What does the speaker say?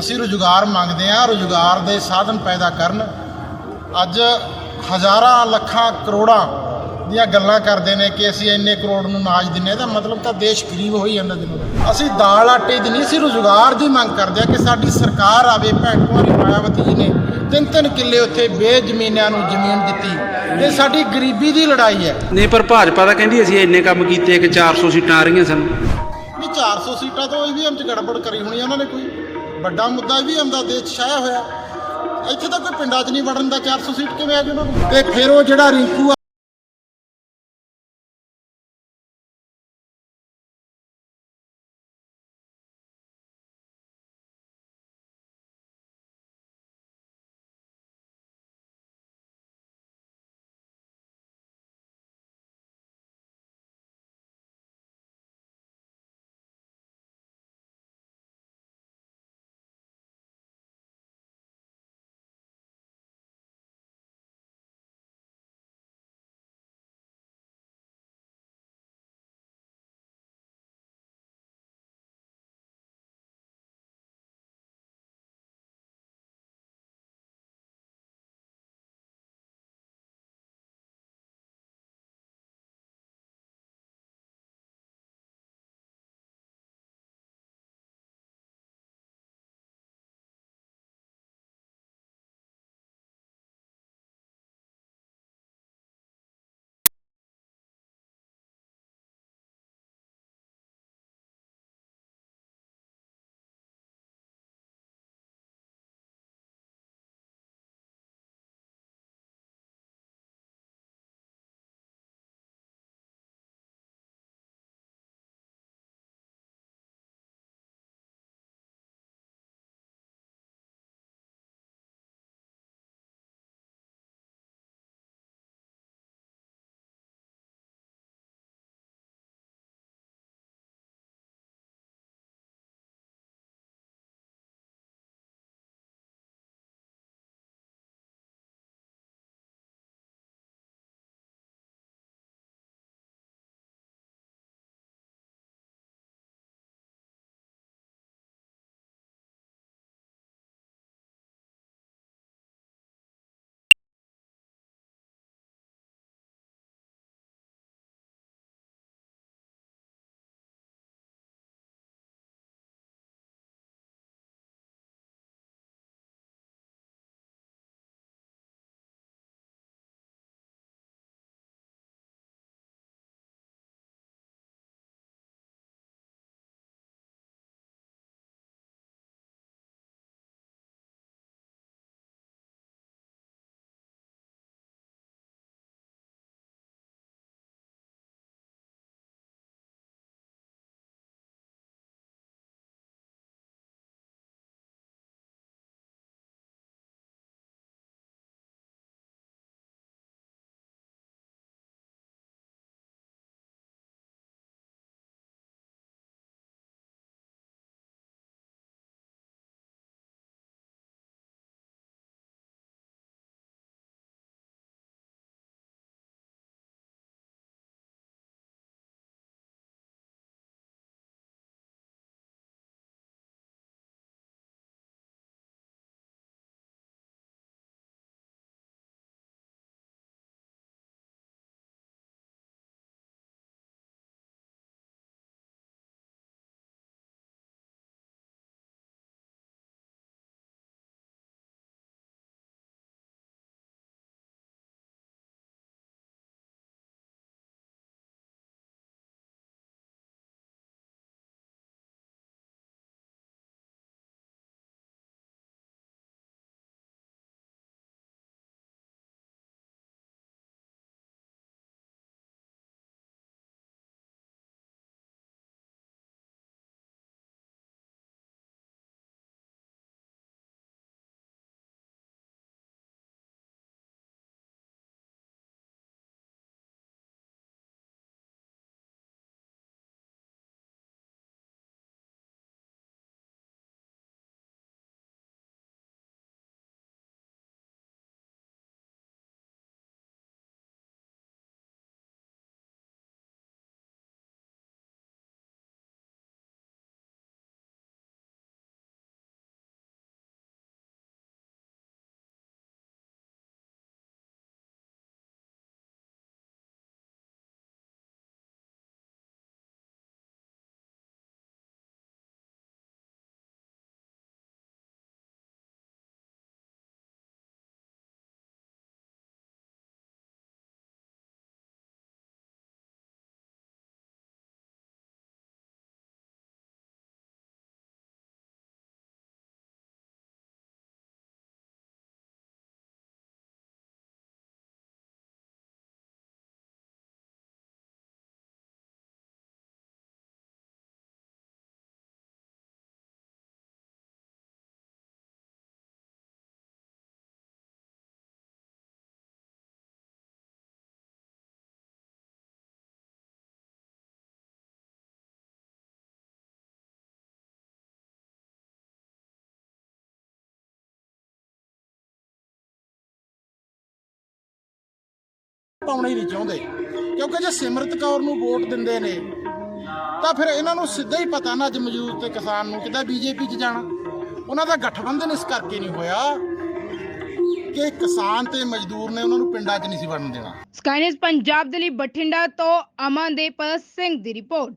ਅਸੀਂ ਰੁਜ਼ਗਾਰ ਮੰਗਦੇ ਹਾਂ ਰੁਜ਼ਗਾਰ ਦੇ ਸਾਧਨ ਪੈਦਾ ਕਰਨ। ਅੱਜ ਹਜ਼ਾਰਾਂ ਲੱਖਾਂ ਕਰੋੜਾਂ ਦੀਆਂ ਗੱਲਾਂ ਕਰਦੇ ਨੇ ਕਿ ਅਸੀਂ ਇੰਨੇ ਕਰੋੜ ਨੂੰ ਨਾਜ ਦਿੰਨੇ ਇਹਦਾ ਮਤਲਬ ਤਾਂ ਦੇਸ਼ ਗਰੀਬ ਹੋਈ ਜਾਂਦਾ ਦਿਨੋਂ ਅਸੀਂ ਦਾਲ ਆਟੇ ਦੀ ਨਹੀਂ ਅਸੀਂ ਰੁਜ਼ਗਾਰ ਦੀ ਮੰਗ ਕਰਦੇ ਹਾਂ ਕਿ ਸਾਡੀ ਸਰਕਾਰ ਆਵੇ ਭੈਣ ਕੁਮਾਰੀ ਮਾਇਆਵਤੀ ਜੀ ਨੇ ਤਿੰਨ ਤਿੰਨ ਕਿੱਲੇ ਉੱਥੇ ਬੇਜ਼ਮੀਨਿਆਂ ਨੂੰ ਜ਼ਮੀਨ ਦਿੱਤੀ। ਇਹ ਸਾਡੀ ਗਰੀਬੀ ਦੀ ਲੜਾਈ ਹੈ। ਨਹੀਂ ਪਰ ਭਾਜਪਾ ਤਾਂ ਕਹਿੰਦੀ ਅਸੀਂ ਇੰਨੇ ਕੰਮ ਕੀਤੇ ਕਿ 400 ਸੀਟਾਂ ਆ ਰਹੀਆਂ ਸਨ। ਵੀ 400 ਸੀਟਾਂ ਤੋਂ ਈਵੀਐਮ 'ਚ ਗੜਬੜ ਕਰੀ ਹੋਣੀ ਉਹਨਾਂ ਨੇ ਕੋਈ। ਵੱਡਾ ਮੁੱਦਾ ਵੀ ਆਉਂਦਾ ਦੇਸ਼ ਛਾਇਆ ਹੋਇਆ। ਇੱਥੇ ਤਾਂ ਕੋਈ ਪਿੰਡਾਂ 'ਚ ਨਹੀਂ ਵੜਨ ਦਾ 400 ਸੀਟ ਕਿਵੇਂ ਆ ਗਈ ਉਹਨਾਂ ਨੂੰ? ਤੇ ਫਿਰ ਉਹ ਜਿਹੜਾ ਰਿੰਕੂ ਪਾਉਣਾ ਹੀ ਨਹੀਂ ਚਾਹੁੰਦੇ। ਕਿਉਂਕਿ ਜੇ ਸਿਮਰਤ ਕੌਰ ਨੂੰ ਵੋਟ ਦਿੰਦੇ ਨੇ, ਤਾਂ ਫਿਰ ਇਹਨਾਂ ਨੂੰ ਸਿੱਧਾ ਹੀ ਪਤਾ ਨਾ ਅੱਜ ਮਜ਼ਦੂਰ ਤੇ ਕਿਸਾਨ ਨੂੰ ਕਿਤੇ ਬੀਜੇਪੀ 'ਚ ਜਾਣਾ। ਉਹਨਾਂ ਦਾ ਗਠਬੰਧਨ ਇਸ ਕਰਕੇ ਨਹੀਂ ਹੋਇਆ ਕਿ ਕਿਸਾਨ ਤੇ ਮਜ਼ਦੂਰ ਨੇ ਉਹਨਾਂ ਨੂੰ ਪਿੰਡਾਂ 'ਚ ਨਹੀਂ ਸੀ ਵੜਨ ਦੇਣਾ। ਸਕਾਈਨਸ ਪੰਜਾਬ ਦੇ ਲਈ ਬਠਿੰਡਾ ਤੋਂ ਅਮਨਦੀਪ ਸਿੰਘ ਦੀ ਰਿਪੋਰਟ।